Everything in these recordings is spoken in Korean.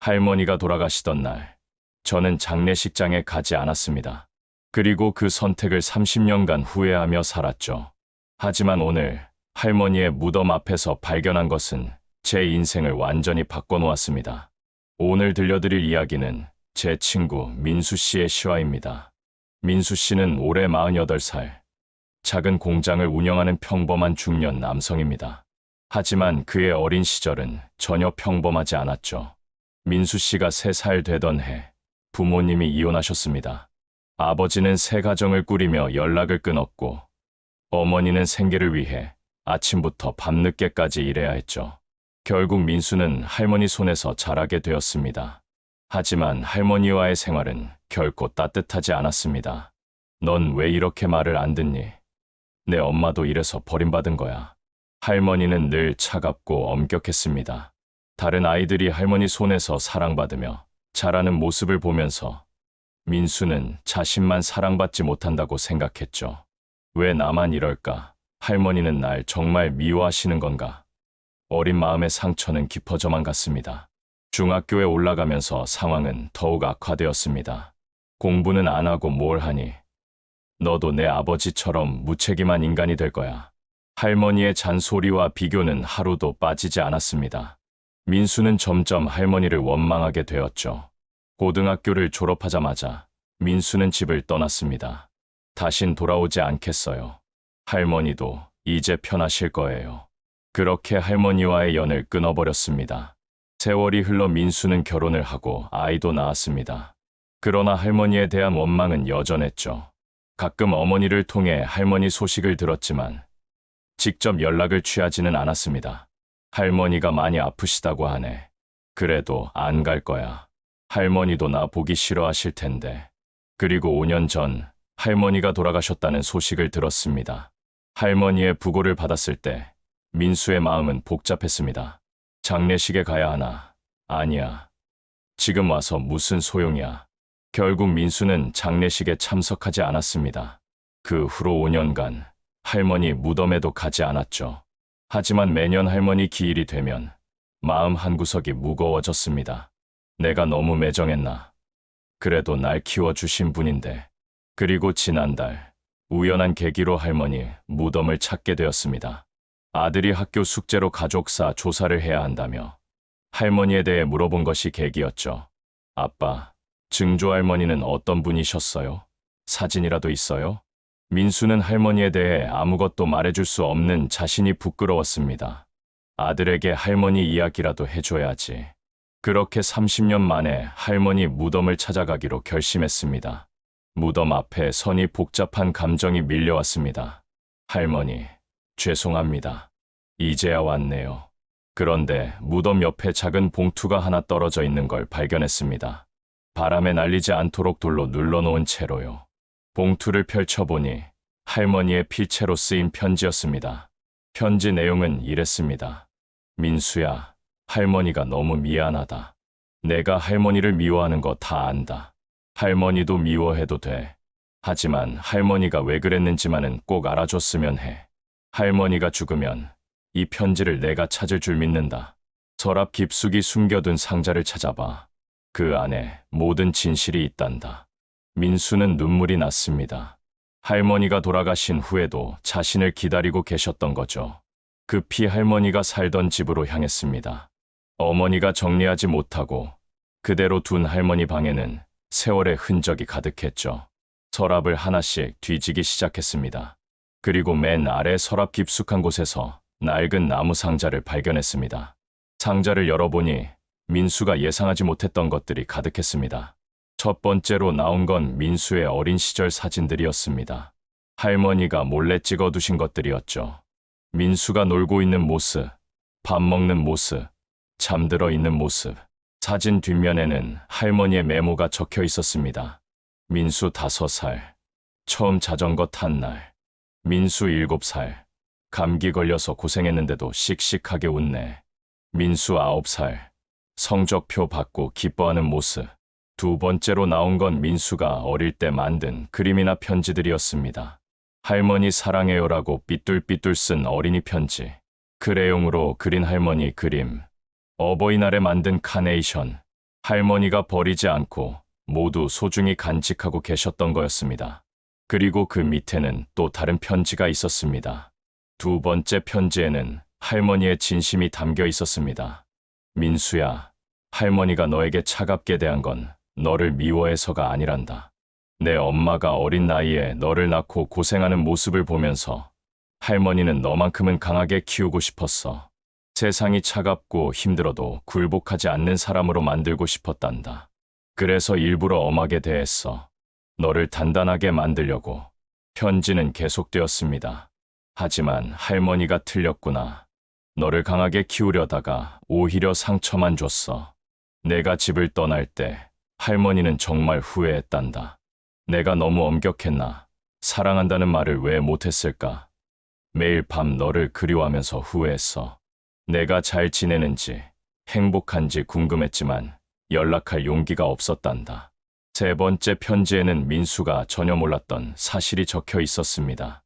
할머니가 돌아가시던 날, 저는 장례식장에 가지 않았습니다. 그리고 그 선택을 30년간 후회하며 살았죠. 하지만 오늘 할머니의 무덤 앞에서 발견한 것은 제 인생을 완전히 바꿔놓았습니다. 오늘 들려드릴 이야기는 제 친구 민수 씨의 시와입니다. 민수 씨는 올해 48살, 작은 공장을 운영하는 평범한 중년 남성입니다. 하지만 그의 어린 시절은 전혀 평범하지 않았죠. 민수 씨가 3살 되던 해 부모님이 이혼하셨습니다. 아버지는 새 가정을 꾸리며 연락을 끊었고 어머니는 생계를 위해 아침부터 밤늦게까지 일해야 했죠. 결국 민수는 할머니 손에서 자라게 되었습니다. 하지만 할머니와의 생활은 결코 따뜻하지 않았습니다. 넌 왜 이렇게 말을 안 듣니? 내 엄마도 이래서 버림받은 거야. 할머니는 늘 차갑고 엄격했습니다. 다른 아이들이 할머니 손에서 사랑받으며 자라는 모습을 보면서 민수는 자신만 사랑받지 못한다고 생각했죠. 왜 나만 이럴까? 할머니는 날 정말 미워하시는 건가? 어린 마음의 상처는 깊어져만 갔습니다. 중학교에 올라가면서 상황은 더욱 악화되었습니다. 공부는 안 하고 뭘 하니? 너도 내 아버지처럼 무책임한 인간이 될 거야. 할머니의 잔소리와 비교는 하루도 빠지지 않았습니다. 민수는 점점 할머니를 원망하게 되었죠. 고등학교를 졸업하자마자 민수는 집을 떠났습니다. 다신 돌아오지 않겠어요. 할머니도 이제 편하실 거예요. 그렇게 할머니와의 연을 끊어버렸습니다. 세월이 흘러 민수는 결혼을 하고 아이도 낳았습니다. 그러나 할머니에 대한 원망은 여전했죠. 가끔 어머니를 통해 할머니 소식을 들었지만 직접 연락을 취하지는 않았습니다. 할머니가 많이 아프시다고 하네. 그래도 안 갈 거야. 할머니도 나 보기 싫어하실 텐데. 그리고 5년 전 할머니가 돌아가셨다는 소식을 들었습니다. 할머니의 부고를 받았을 때 민수의 마음은 복잡했습니다. 장례식에 가야 하나? 아니야. 지금 와서 무슨 소용이야. 결국 민수는 장례식에 참석하지 않았습니다. 그 후로 5년간 할머니 무덤에도 가지 않았죠. 하지만 매년 할머니 기일이 되면 마음 한구석이 무거워졌습니다. 내가 너무 매정했나. 그래도 날 키워주신 분인데. 그리고 지난달 우연한 계기로 할머니 무덤을 찾게 되었습니다. 아들이 학교 숙제로 가족사 조사를 해야 한다며 할머니에 대해 물어본 것이 계기였죠. 아빠, 증조 할머니는 어떤 분이셨어요? 사진이라도 있어요? 민수는 할머니에 대해 아무것도 말해줄 수 없는 자신이 부끄러웠습니다. 아들에게 할머니 이야기라도 해줘야지. 그렇게 30년 만에 할머니 무덤을 찾아가기로 결심했습니다. 무덤 앞에 선이 복잡한 감정이 밀려왔습니다. 할머니, 죄송합니다. 이제야 왔네요. 그런데 무덤 옆에 작은 봉투가 하나 떨어져 있는 걸 발견했습니다. 바람에 날리지 않도록 돌로 눌러놓은 채로요. 봉투를 펼쳐보니 할머니의 필체로 쓰인 편지였습니다. 편지 내용은 이랬습니다. 민수야, 할머니가 너무 미안하다. 내가 할머니를 미워하는 거 다 안다. 할머니도 미워해도 돼. 하지만 할머니가 왜 그랬는지만은 꼭 알아줬으면 해. 할머니가 죽으면 이 편지를 내가 찾을 줄 믿는다. 서랍 깊숙이 숨겨둔 상자를 찾아봐. 그 안에 모든 진실이 있단다. 민수는 눈물이 났습니다. 할머니가 돌아가신 후에도 자신을 기다리고 계셨던 거죠. 급히 할머니가 살던 집으로 향했습니다. 어머니가 정리하지 못하고 그대로 둔 할머니 방에는 세월의 흔적이 가득했죠. 서랍을 하나씩 뒤지기 시작했습니다. 그리고 맨 아래 서랍 깊숙한 곳에서 낡은 나무 상자를 발견했습니다. 상자를 열어보니 민수가 예상하지 못했던 것들이 가득했습니다. 첫 번째로 나온 건 민수의 어린 시절 사진들이었습니다. 할머니가 몰래 찍어두신 것들이었죠. 민수가 놀고 있는 모습, 밥 먹는 모습, 잠들어 있는 모습. 사진 뒷면에는 할머니의 메모가 적혀 있었습니다. 민수 다섯 살, 처음 자전거 탄 날. 민수 일곱 살, 감기 걸려서 고생했는데도 씩씩하게 웃네. 민수 아홉 살, 성적표 받고 기뻐하는 모습. 두 번째로 나온 건 민수가 어릴 때 만든 그림이나 편지들이었습니다. 할머니 사랑해요라고 삐뚤삐뚤 쓴 어린이 편지. 크레용으로 그린 할머니 그림. 어버이날에 만든 카네이션. 할머니가 버리지 않고 모두 소중히 간직하고 계셨던 거였습니다. 그리고 그 밑에는 또 다른 편지가 있었습니다. 두 번째 편지에는 할머니의 진심이 담겨 있었습니다. 민수야, 할머니가 너에게 차갑게 대한 건 너를 미워해서가 아니란다. 내 엄마가 어린 나이에 너를 낳고 고생하는 모습을 보면서 할머니는 너만큼은 강하게 키우고 싶었어. 세상이 차갑고 힘들어도 굴복하지 않는 사람으로 만들고 싶었단다. 그래서 일부러 엄하게 대했어. 너를 단단하게 만들려고. 편지는 계속되었습니다. 하지만 할머니가 틀렸구나. 너를 강하게 키우려다가 오히려 상처만 줬어. 내가 집을 떠날 때 할머니는 정말 후회했단다. 내가 너무 엄격했나? 사랑한다는 말을 왜 못했을까? 매일 밤 너를 그리워하면서 후회했어. 내가 잘 지내는지, 행복한지 궁금했지만 연락할 용기가 없었단다. 세 번째 편지에는 민수가 전혀 몰랐던 사실이 적혀 있었습니다.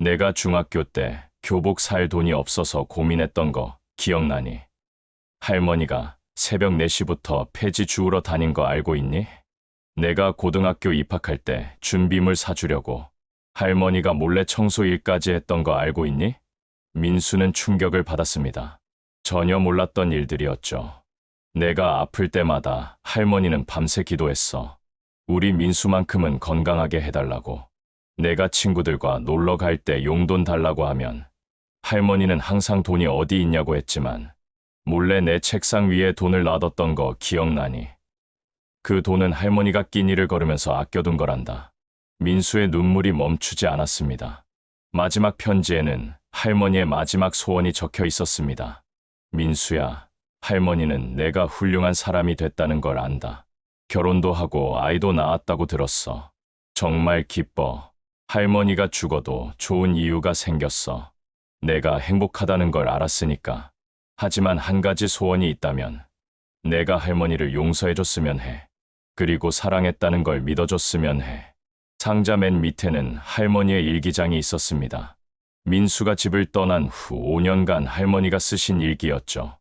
내가 중학교 때 교복 살 돈이 없어서 고민했던 거 기억나니? 할머니가 새벽 4시부터 폐지 주우러 다닌 거 알고 있니? 내가 고등학교 입학할 때 준비물 사주려고 할머니가 몰래 청소 일까지 했던 거 알고 있니? 민수는 충격을 받았습니다. 전혀 몰랐던 일들이었죠. 내가 아플 때마다 할머니는 밤새 기도했어. 우리 민수만큼은 건강하게 해달라고. 내가 친구들과 놀러 갈 때 용돈 달라고 하면 할머니는 항상 돈이 어디 있냐고 했지만 몰래 내 책상 위에 돈을 놔뒀던 거 기억나니? 그 돈은 할머니가 끼니를 걸으면서 아껴둔 거란다. 민수의 눈물이 멈추지 않았습니다. 마지막 편지에는 할머니의 마지막 소원이 적혀 있었습니다. 민수야, 할머니는 내가 훌륭한 사람이 됐다는 걸 안다. 결혼도 하고 아이도 낳았다고 들었어. 정말 기뻐. 할머니가 죽어도 좋은 이유가 생겼어. 내가 행복하다는 걸 알았으니까. 하지만 한 가지 소원이 있다면 내가 할머니를 용서해줬으면 해. 그리고 사랑했다는 걸 믿어줬으면 해. 상자 맨 밑에는 할머니의 일기장이 있었습니다. 민수가 집을 떠난 후 5년간 할머니가 쓰신 일기였죠.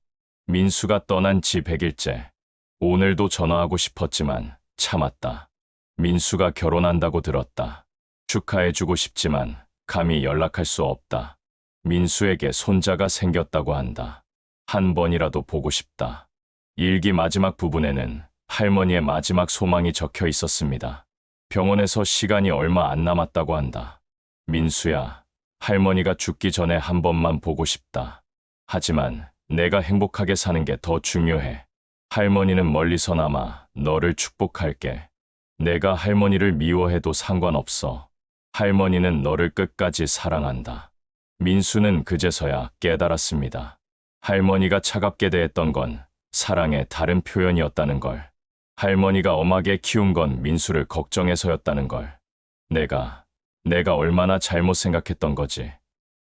민수가 떠난 지 100일째. 오늘도 전화하고 싶었지만 참았다. 민수가 결혼한다고 들었다. 축하해주고 싶지만 감히 연락할 수 없다. 민수에게 손자가 생겼다고 한다. 한 번이라도 보고 싶다. 일기 마지막 부분에는 할머니의 마지막 소망이 적혀 있었습니다. 병원에서 시간이 얼마 안 남았다고 한다. 민수야, 할머니가 죽기 전에 한 번만 보고 싶다. 하지만 내가 행복하게 사는 게 더 중요해. 할머니는 멀리서나마 너를 축복할게. 내가 할머니를 미워해도 상관없어. 할머니는 너를 끝까지 사랑한다. 민수는 그제서야 깨달았습니다. 할머니가 차갑게 대했던 건 사랑의 다른 표현이었다는 걸. 할머니가 엄하게 키운 건 민수를 걱정해서였다는 걸. 내가, 내가 얼마나 잘못 생각했던 거지.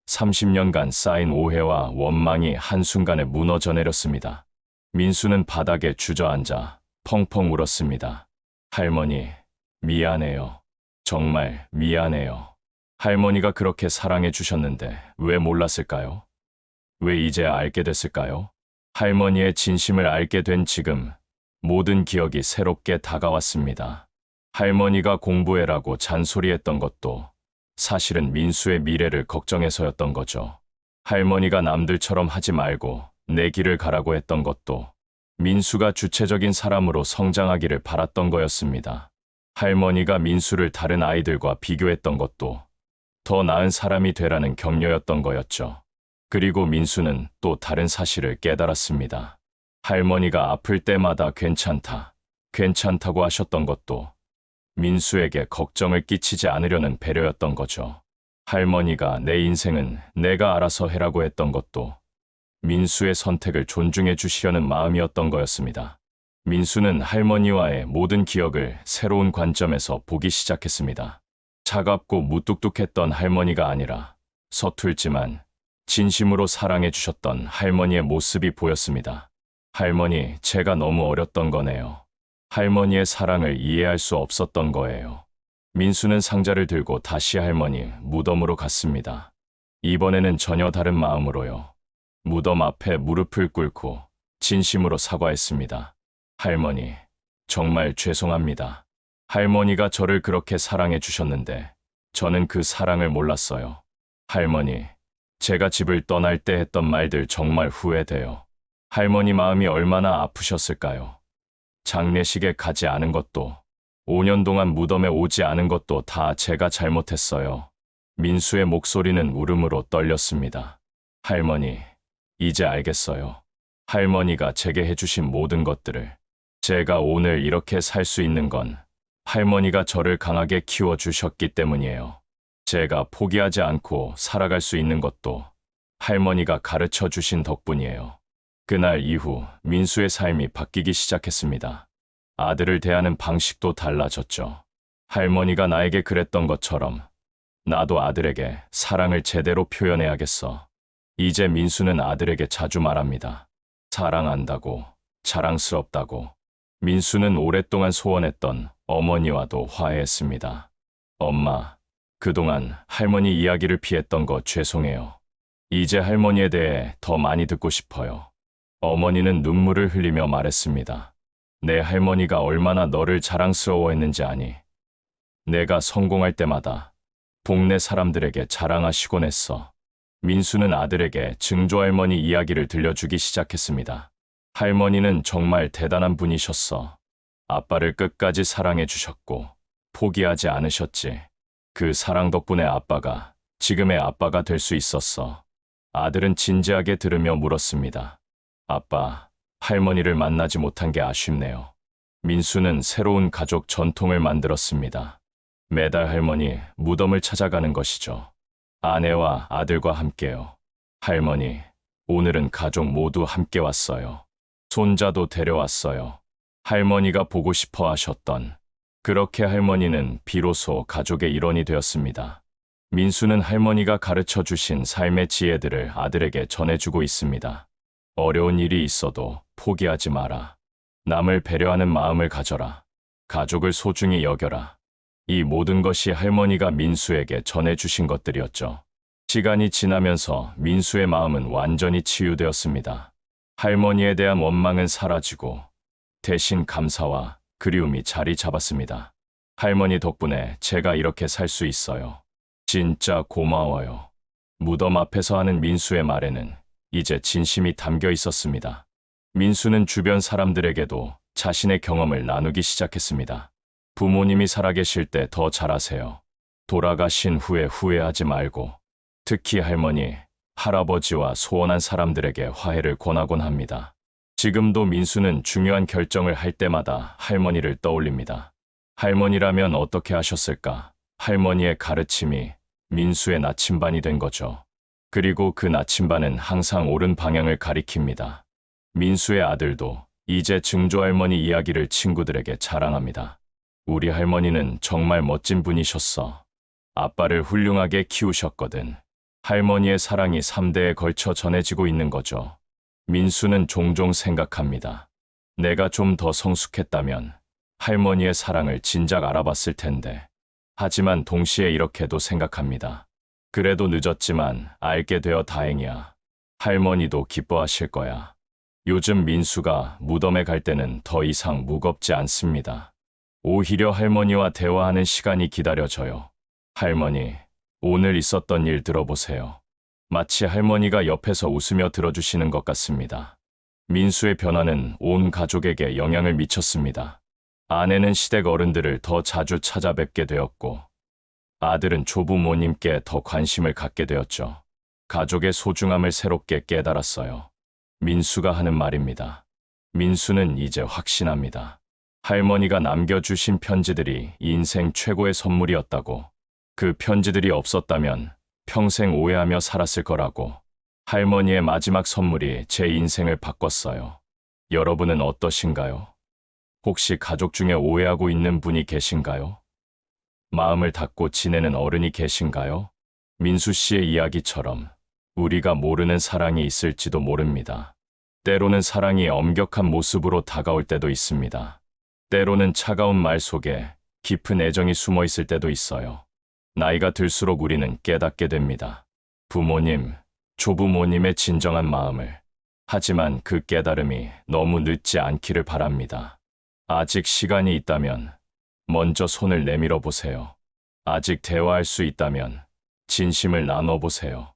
30년간 쌓인 오해와 원망이 한순간에 무너져 내렸습니다. 민수는 바닥에 주저앉아 펑펑 울었습니다. 할머니, 미안해요. 정말 미안해요. 할머니가 그렇게 사랑해 주셨는데 왜 몰랐을까요? 왜 이제 알게 됐을까요? 할머니의 진심을 알게 된 지금 모든 기억이 새롭게 다가왔습니다. 할머니가 공부해라고 잔소리했던 것도 사실은 민수의 미래를 걱정해서였던 거죠. 할머니가 남들처럼 하지 말고 내 길을 가라고 했던 것도 민수가 주체적인 사람으로 성장하기를 바랐던 거였습니다. 할머니가 민수를 다른 아이들과 비교했던 것도 더 나은 사람이 되라는 격려였던 거였죠. 그리고 민수는 또 다른 사실을 깨달았습니다. 할머니가 아플 때마다 괜찮다, 괜찮다고 하셨던 것도 민수에게 걱정을 끼치지 않으려는 배려였던 거죠. 할머니가 내 인생은 내가 알아서 해라고 했던 것도 민수의 선택을 존중해 주시려는 마음이었던 거였습니다. 민수는 할머니와의 모든 기억을 새로운 관점에서 보기 시작했습니다. 차갑고 무뚝뚝했던 할머니가 아니라 서툴지만 진심으로 사랑해 주셨던 할머니의 모습이 보였습니다. 할머니, 제가 너무 어렸던 거네요. 할머니의 사랑을 이해할 수 없었던 거예요. 민수는 상자를 들고 다시 할머니 무덤으로 갔습니다. 이번에는 전혀 다른 마음으로요. 무덤 앞에 무릎을 꿇고 진심으로 사과했습니다. 할머니, 정말 죄송합니다. 할머니가 저를 그렇게 사랑해 주셨는데 저는 그 사랑을 몰랐어요. 할머니, 제가 집을 떠날 때 했던 말들 정말 후회돼요. 할머니 마음이 얼마나 아프셨을까요? 장례식에 가지 않은 것도, 5년 동안 무덤에 오지 않은 것도 다 제가 잘못했어요. 민수의 목소리는 울음으로 떨렸습니다. 할머니, 이제 알겠어요. 할머니가 제게 해주신 모든 것들을. 제가 오늘 이렇게 살 수 있는 건 할머니가 저를 강하게 키워주셨기 때문이에요. 제가 포기하지 않고 살아갈 수 있는 것도 할머니가 가르쳐 주신 덕분이에요. 그날 이후 민수의 삶이 바뀌기 시작했습니다. 아들을 대하는 방식도 달라졌죠. 할머니가 나에게 그랬던 것처럼 나도 아들에게 사랑을 제대로 표현해야겠어. 이제 민수는 아들에게 자주 말합니다. 사랑한다고, 자랑스럽다고. 민수는 오랫동안 소원했던 어머니와도 화해했습니다. 엄마, 그동안 할머니 이야기를 피했던 거 죄송해요. 이제 할머니에 대해 더 많이 듣고 싶어요. 어머니는 눈물을 흘리며 말했습니다. 내 할머니가 얼마나 너를 자랑스러워했는지 아니. 내가 성공할 때마다 동네 사람들에게 자랑하시곤 했어. 민수는 아들에게 증조할머니 이야기를 들려주기 시작했습니다. 할머니는 정말 대단한 분이셨어. 아빠를 끝까지 사랑해 주셨고, 포기하지 않으셨지. 그 사랑 덕분에 아빠가 지금의 아빠가 될 수 있었어. 아들은 진지하게 들으며 물었습니다. 아빠, 할머니를 만나지 못한 게 아쉽네요. 민수는 새로운 가족 전통을 만들었습니다. 매달 할머니 무덤을 찾아가는 것이죠. 아내와 아들과 함께요. 할머니, 오늘은 가족 모두 함께 왔어요. 손자도 데려왔어요. 할머니가 보고 싶어 하셨던. 그렇게 할머니는 비로소 가족의 일원이 되었습니다. 민수는 할머니가 가르쳐 주신 삶의 지혜들을 아들에게 전해주고 있습니다. 어려운 일이 있어도 포기하지 마라. 남을 배려하는 마음을 가져라. 가족을 소중히 여겨라. 이 모든 것이 할머니가 민수에게 전해주신 것들이었죠. 시간이 지나면서 민수의 마음은 완전히 치유되었습니다. 할머니에 대한 원망은 사라지고 대신 감사와 그리움이 자리 잡았습니다. 할머니 덕분에 제가 이렇게 살 수 있어요. 진짜 고마워요. 무덤 앞에서 하는 민수의 말에는 이제 진심이 담겨 있었습니다. 민수는 주변 사람들에게도 자신의 경험을 나누기 시작했습니다. 부모님이 살아계실 때 더 잘하세요. 돌아가신 후에 후회하지 말고 특히 할머니, 할아버지와 소원한 사람들에게 화해를 권하곤 합니다. 지금도 민수는 중요한 결정을 할 때마다 할머니를 떠올립니다. 할머니라면 어떻게 하셨을까? 할머니의 가르침이 민수의 나침반이 된 거죠. 그리고 그 나침반은 항상 옳은 방향을 가리킵니다. 민수의 아들도 이제 증조 할머니 이야기를 친구들에게 자랑합니다. 우리 할머니는 정말 멋진 분이셨어. 아빠를 훌륭하게 키우셨거든. 할머니의 사랑이 3대에 걸쳐 전해지고 있는 거죠. 민수는 종종 생각합니다. 내가 좀 더 성숙했다면 할머니의 사랑을 진작 알아봤을 텐데. 하지만 동시에 이렇게도 생각합니다. 그래도 늦었지만 알게 되어 다행이야. 할머니도 기뻐하실 거야. 요즘 민수가 무덤에 갈 때는 더 이상 무겁지 않습니다. 오히려 할머니와 대화하는 시간이 기다려져요. 할머니, 오늘 있었던 일 들어보세요. 마치 할머니가 옆에서 웃으며 들어주시는 것 같습니다. 민수의 변화는 온 가족에게 영향을 미쳤습니다. 아내는 시댁 어른들을 더 자주 찾아뵙게 되었고, 아들은 조부모님께 더 관심을 갖게 되었죠. 가족의 소중함을 새롭게 깨달았어요. 민수가 하는 말입니다. 민수는 이제 확신합니다. 할머니가 남겨주신 편지들이 인생 최고의 선물이었다고. 그 편지들이 없었다면 평생 오해하며 살았을 거라고. 할머니의 마지막 선물이 제 인생을 바꿨어요. 여러분은 어떠신가요? 혹시 가족 중에 오해하고 있는 분이 계신가요? 마음을 닫고 지내는 어른이 계신가요? 민수 씨의 이야기처럼 우리가 모르는 사랑이 있을지도 모릅니다. 때로는 사랑이 엄격한 모습으로 다가올 때도 있습니다. 때로는 차가운 말 속에 깊은 애정이 숨어 있을 때도 있어요. 나이가 들수록 우리는 깨닫게 됩니다. 부모님, 조부모님의 진정한 마음을, 하지만 그 깨달음이 너무 늦지 않기를 바랍니다. 아직 시간이 있다면 먼저 손을 내밀어 보세요. 아직 대화할 수 있다면 진심을 나눠 보세요.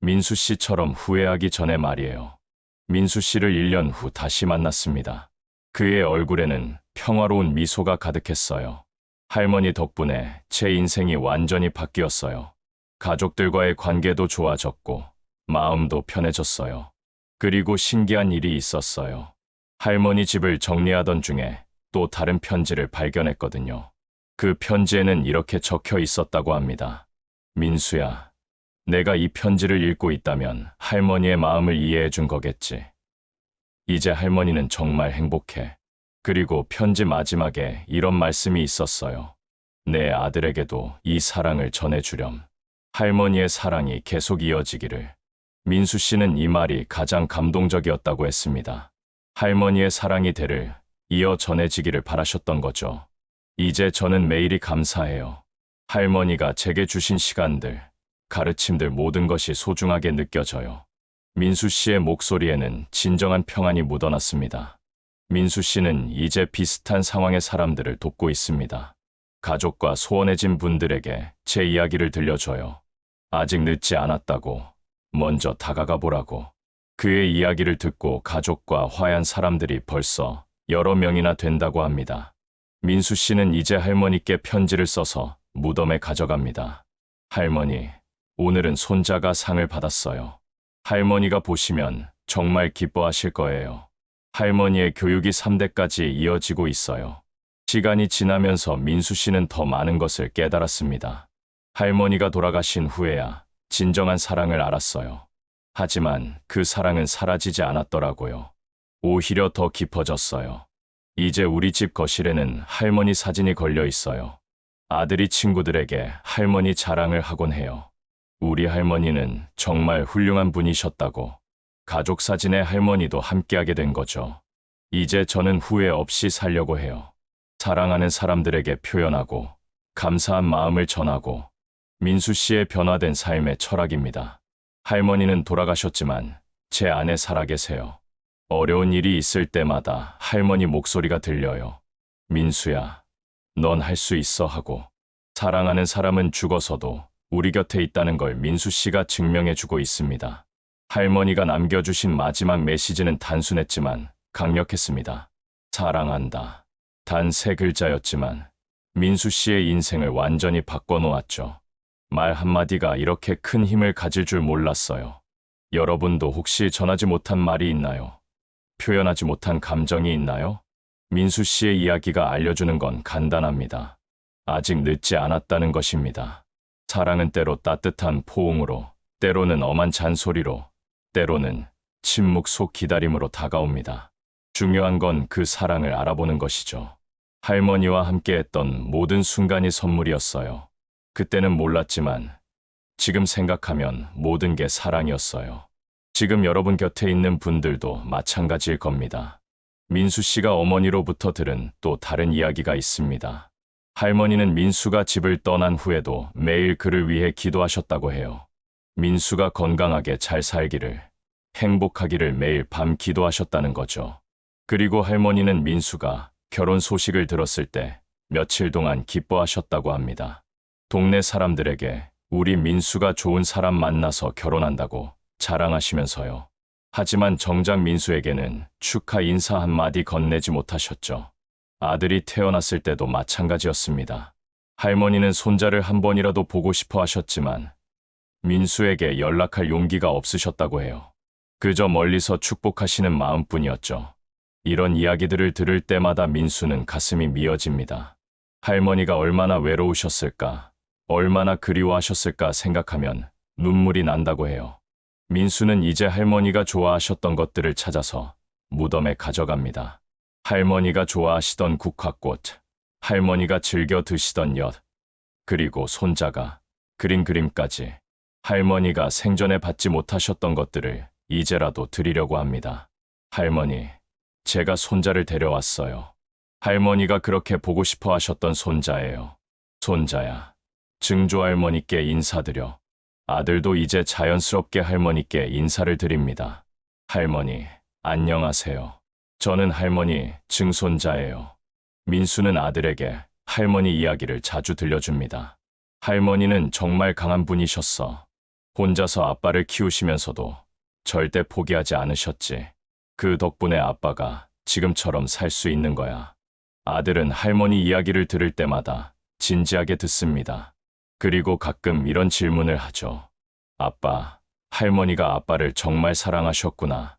민수 씨처럼 후회하기 전에 말이에요. 민수 씨를 1년 후 다시 만났습니다. 그의 얼굴에는 평화로운 미소가 가득했어요. 할머니 덕분에 제 인생이 완전히 바뀌었어요. 가족들과의 관계도 좋아졌고 마음도 편해졌어요. 그리고 신기한 일이 있었어요. 할머니 집을 정리하던 중에 또 다른 편지를 발견했거든요. 그 편지에는 이렇게 적혀 있었다고 합니다. 민수야, 내가 이 편지를 읽고 있다면 할머니의 마음을 이해해 준 거겠지. 이제 할머니는 정말 행복해. 그리고 편지 마지막에 이런 말씀이 있었어요. 내 아들에게도 이 사랑을 전해주렴. 할머니의 사랑이 계속 이어지기를. 민수 씨는 이 말이 가장 감동적이었다고 했습니다. 할머니의 사랑이 대를 이어 전해지기를 바라셨던 거죠. 이제 저는 매일이 감사해요. 할머니가 제게 주신 시간들, 가르침들 모든 것이 소중하게 느껴져요. 민수 씨의 목소리에는 진정한 평안이 묻어났습니다. 민수 씨는 이제 비슷한 상황의 사람들을 돕고 있습니다. 가족과 소원해진 분들에게 제 이야기를 들려줘요. 아직 늦지 않았다고, 먼저 다가가 보라고. 그의 이야기를 듣고 가족과 화해한 사람들이 벌써 여러 명이나 된다고 합니다. 민수 씨는 이제 할머니께 편지를 써서 무덤에 가져갑니다. 할머니, 오늘은 손자가 상을 받았어요. 할머니가 보시면 정말 기뻐하실 거예요. 할머니의 교육이 3대까지 이어지고 있어요. 시간이 지나면서 민수 씨는 더 많은 것을 깨달았습니다. 할머니가 돌아가신 후에야 진정한 사랑을 알았어요. 하지만 그 사랑은 사라지지 않았더라고요. 오히려 더 깊어졌어요. 이제 우리 집 거실에는 할머니 사진이 걸려 있어요. 아들이 친구들에게 할머니 자랑을 하곤 해요. 우리 할머니는 정말 훌륭한 분이셨다고. 가족 사진에 할머니도 함께하게 된 거죠. 이제 저는 후회 없이 살려고 해요. 사랑하는 사람들에게 표현하고, 감사한 마음을 전하고, 민수 씨의 변화된 삶의 철학입니다. 할머니는 돌아가셨지만 제 안에 살아계세요. 어려운 일이 있을 때마다 할머니 목소리가 들려요. 민수야, 넌 할 수 있어 하고, 사랑하는 사람은 죽어서도 우리 곁에 있다는 걸 민수 씨가 증명해 주고 있습니다. 할머니가 남겨주신 마지막 메시지는 단순했지만 강력했습니다. 사랑한다. 단 세 글자였지만 민수 씨의 인생을 완전히 바꿔놓았죠. 말 한마디가 이렇게 큰 힘을 가질 줄 몰랐어요. 여러분도 혹시 전하지 못한 말이 있나요? 표현하지 못한 감정이 있나요? 민수 씨의 이야기가 알려주는 건 간단합니다. 아직 늦지 않았다는 것입니다. 사랑은 때로 따뜻한 포옹으로, 때로는 엄한 잔소리로, 때로는 침묵 속 기다림으로 다가옵니다. 중요한 건 그 사랑을 알아보는 것이죠. 할머니와 함께 했던 모든 순간이 선물이었어요. 그때는 몰랐지만 지금 생각하면 모든 게 사랑이었어요. 지금 여러분 곁에 있는 분들도 마찬가지일 겁니다. 민수 씨가 어머니로부터 들은 또 다른 이야기가 있습니다. 할머니는 민수가 집을 떠난 후에도 매일 그를 위해 기도하셨다고 해요. 민수가 건강하게 잘 살기를, 행복하기를 매일 밤 기도하셨다는 거죠. 그리고 할머니는 민수가 결혼 소식을 들었을 때 며칠 동안 기뻐하셨다고 합니다. 동네 사람들에게 우리 민수가 좋은 사람 만나서 결혼한다고 자랑하시면서요. 하지만 정작 민수에게는 축하 인사 한마디 건네지 못하셨죠. 아들이 태어났을 때도 마찬가지였습니다. 할머니는 손자를 한 번이라도 보고 싶어 하셨지만 민수에게 연락할 용기가 없으셨다고 해요. 그저 멀리서 축복하시는 마음뿐이었죠. 이런 이야기들을 들을 때마다 민수는 가슴이 미어집니다. 할머니가 얼마나 외로우셨을까, 얼마나 그리워하셨을까 생각하면 눈물이 난다고 해요. 민수는 이제 할머니가 좋아하셨던 것들을 찾아서 무덤에 가져갑니다. 할머니가 좋아하시던 국화꽃, 할머니가 즐겨 드시던 엿, 그리고 손자가 그린 그림까지 할머니가 생전에 받지 못하셨던 것들을 이제라도 드리려고 합니다. 할머니, 제가 손자를 데려왔어요. 할머니가 그렇게 보고 싶어 하셨던 손자예요. 손자야, 증조 할머니께 인사드려. 아들도 이제 자연스럽게 할머니께 인사를 드립니다. 할머니, 안녕하세요. 저는 할머니 증손자예요. 민수는 아들에게 할머니 이야기를 자주 들려줍니다. 할머니는 정말 강한 분이셨어. 혼자서 아빠를 키우시면서도 절대 포기하지 않으셨지. 그 덕분에 아빠가 지금처럼 살 수 있는 거야. 아들은 할머니 이야기를 들을 때마다 진지하게 듣습니다. 그리고 가끔 이런 질문을 하죠. 아빠, 할머니가 아빠를 정말 사랑하셨구나.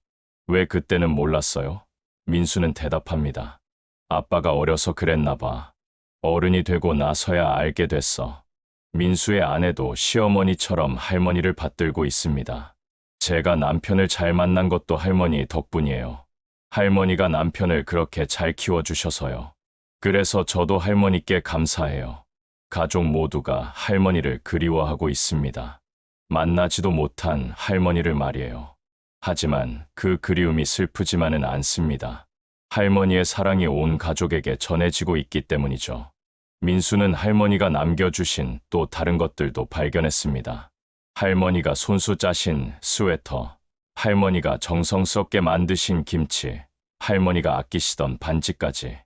왜 그때는 몰랐어요? 민수는 대답합니다. 아빠가 어려서 그랬나 봐. 어른이 되고 나서야 알게 됐어. 민수의 아내도 시어머니처럼 할머니를 받들고 있습니다. 제가 남편을 잘 만난 것도 할머니 덕분이에요. 할머니가 남편을 그렇게 잘 키워주셔서요. 그래서 저도 할머니께 감사해요. 가족 모두가 할머니를 그리워하고 있습니다. 만나지도 못한 할머니를 말이에요. 하지만 그 그리움이 슬프지만은 않습니다. 할머니의 사랑이 온 가족에게 전해지고 있기 때문이죠. 민수는 할머니가 남겨주신 또 다른 것들도 발견했습니다. 할머니가 손수 짜신 스웨터, 할머니가 정성스럽게 만드신 김치, 할머니가 아끼시던 반지까지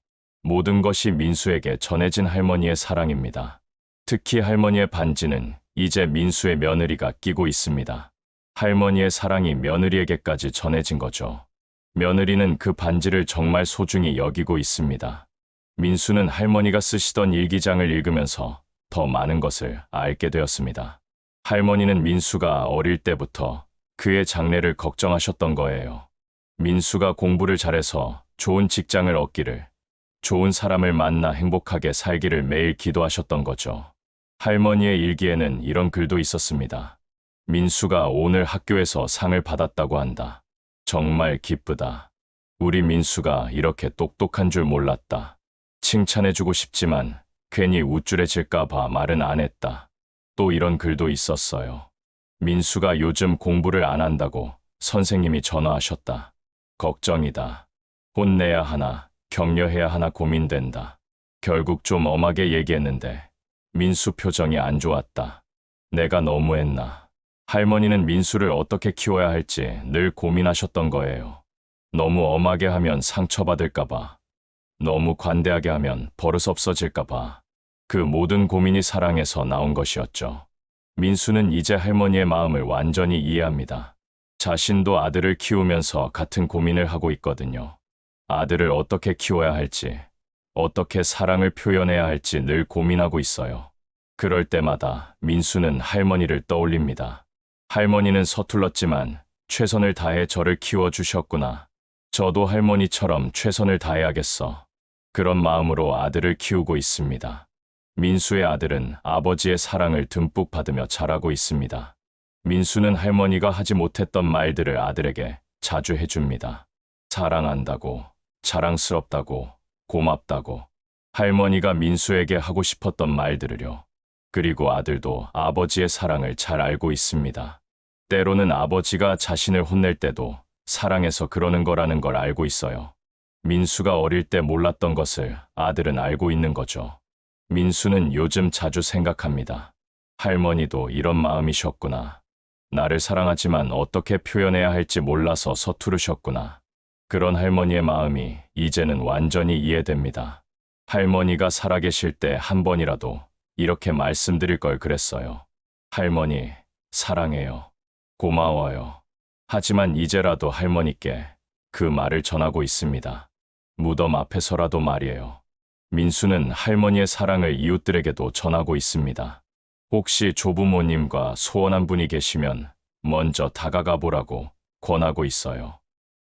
모든 것이 민수에게 전해진 할머니의 사랑입니다. 특히 할머니의 반지는 이제 민수의 며느리가 끼고 있습니다. 할머니의 사랑이 며느리에게까지 전해진 거죠. 며느리는 그 반지를 정말 소중히 여기고 있습니다. 민수는 할머니가 쓰시던 일기장을 읽으면서 더 많은 것을 알게 되었습니다. 할머니는 민수가 어릴 때부터 그의 장래를 걱정하셨던 거예요. 민수가 공부를 잘해서 좋은 직장을 얻기를, 좋은 사람을 만나 행복하게 살기를 매일 기도하셨던 거죠. 할머니의 일기에는 이런 글도 있었습니다. 민수가 오늘 학교에서 상을 받았다고 한다. 정말 기쁘다. 우리 민수가 이렇게 똑똑한 줄 몰랐다. 칭찬해주고 싶지만 괜히 우쭐해질까봐 말은 안 했다. 또 이런 글도 있었어요. 민수가 요즘 공부를 안 한다고 선생님이 전화하셨다. 걱정이다. 혼내야 하나, 격려해야 하나 고민된다. 결국 좀 엄하게 얘기했는데 민수 표정이 안 좋았다. 내가 너무했나. 할머니는 민수를 어떻게 키워야 할지 늘 고민하셨던 거예요. 너무 엄하게 하면 상처받을까봐. 너무 관대하게 하면 버릇 없어질까봐. 그 모든 고민이 사랑에서 나온 것이었죠. 민수는 이제 할머니의 마음을 완전히 이해합니다. 자신도 아들을 키우면서 같은 고민을 하고 있거든요. 아들을 어떻게 키워야 할지, 어떻게 사랑을 표현해야 할지 늘 고민하고 있어요. 그럴 때마다 민수는 할머니를 떠올립니다. 할머니는 서툴렀지만 최선을 다해 저를 키워주셨구나. 저도 할머니처럼 최선을 다해야겠어. 그런 마음으로 아들을 키우고 있습니다. 민수의 아들은 아버지의 사랑을 듬뿍 받으며 자라고 있습니다. 민수는 할머니가 하지 못했던 말들을 아들에게 자주 해줍니다. 사랑한다고, 자랑스럽다고, 고맙다고. 할머니가 민수에게 하고 싶었던 말들을요. 그리고 아들도 아버지의 사랑을 잘 알고 있습니다. 때로는 아버지가 자신을 혼낼 때도 사랑해서 그러는 거라는 걸 알고 있어요. 민수가 어릴 때 몰랐던 것을 아들은 알고 있는 거죠. 민수는 요즘 자주 생각합니다. 할머니도 이런 마음이셨구나. 나를 사랑하지만 어떻게 표현해야 할지 몰라서 서투르셨구나. 그런 할머니의 마음이 이제는 완전히 이해됩니다. 할머니가 살아계실 때 한 번이라도 이렇게 말씀드릴 걸 그랬어요. 할머니, 사랑해요. 고마워요. 하지만 이제라도 할머니께 그 말을 전하고 있습니다. 무덤 앞에서라도 말이에요. 민수는 할머니의 사랑을 이웃들에게도 전하고 있습니다. 혹시 조부모님과 소원한 분이 계시면 먼저 다가가 보라고 권하고 있어요.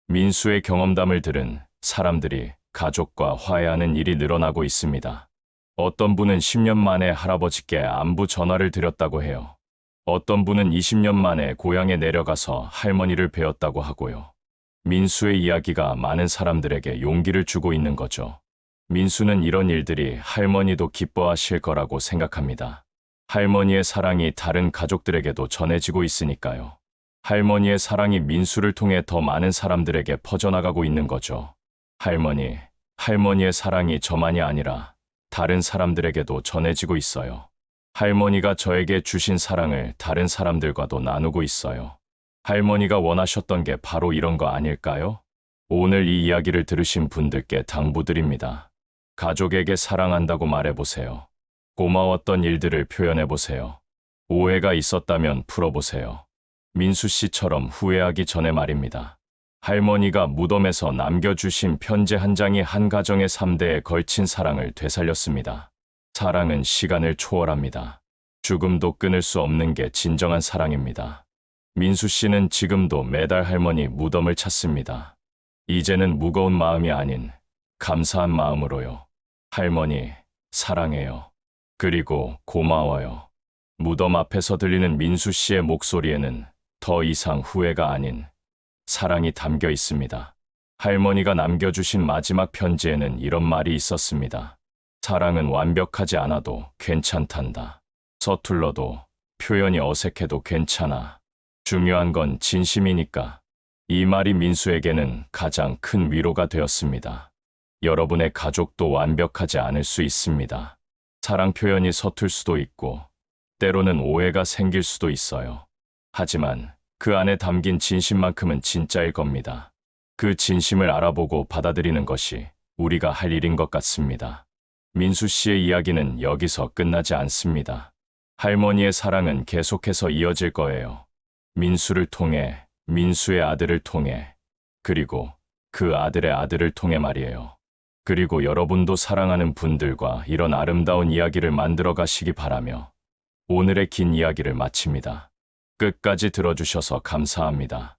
민수의 경험담을 들은 사람들이 가족과 화해하는 일이 늘어나고 있습니다. 어떤 분은 10년 만에 할아버지께 안부 전화를 드렸다고 해요. 어떤 분은 20년 만에 고향에 내려가서 할머니를 뵈었다고 하고요. 민수의 이야기가 많은 사람들에게 용기를 주고 있는 거죠. 민수는 이런 일들이 할머니도 기뻐하실 거라고 생각합니다. 할머니의 사랑이 다른 가족들에게도 전해지고 있으니까요. 할머니의 사랑이 민수를 통해 더 많은 사람들에게 퍼져나가고 있는 거죠. 할머니, 할머니의 사랑이 저만이 아니라 다른 사람들에게도 전해지고 있어요. 할머니가 저에게 주신 사랑을 다른 사람들과도 나누고 있어요. 할머니가 원하셨던 게 바로 이런 거 아닐까요? 오늘 이 이야기를 들으신 분들께 당부드립니다. 가족에게 사랑한다고 말해보세요. 고마웠던 일들을 표현해보세요. 오해가 있었다면 풀어보세요. 민수 씨처럼 후회하기 전에 말입니다. 할머니가 무덤에서 남겨주신 편지 한 장이 한 가정의 3대에 걸친 사랑을 되살렸습니다. 사랑은 시간을 초월합니다. 죽음도 끊을 수 없는 게 진정한 사랑입니다. 민수 씨는 지금도 매달 할머니 무덤을 찾습니다. 이제는 무거운 마음이 아닌 감사한 마음으로요. 할머니, 사랑해요. 그리고 고마워요. 무덤 앞에서 들리는 민수 씨의 목소리에는 더 이상 후회가 아닌 사랑이 담겨 있습니다. 할머니가 남겨주신 마지막 편지에는 이런 말이 있었습니다. 사랑은 완벽하지 않아도 괜찮단다. 서툴러도 표현이 어색해도 괜찮아. 중요한 건 진심이니까. 이 말이 민수에게는 가장 큰 위로가 되었습니다. 여러분의 가족도 완벽하지 않을 수 있습니다. 사랑 표현이 서툴 수도 있고, 때로는 오해가 생길 수도 있어요. 하지만 그 안에 담긴 진심만큼은 진짜일 겁니다. 그 진심을 알아보고 받아들이는 것이 우리가 할 일인 것 같습니다. 민수 씨의 이야기는 여기서 끝나지 않습니다. 할머니의 사랑은 계속해서 이어질 거예요. 민수를 통해, 민수의 아들을 통해, 그리고 그 아들의 아들을 통해 말이에요. 그리고 여러분도 사랑하는 분들과 이런 아름다운 이야기를 만들어 가시기 바라며 오늘의 긴 이야기를 마칩니다. 끝까지 들어주셔서 감사합니다.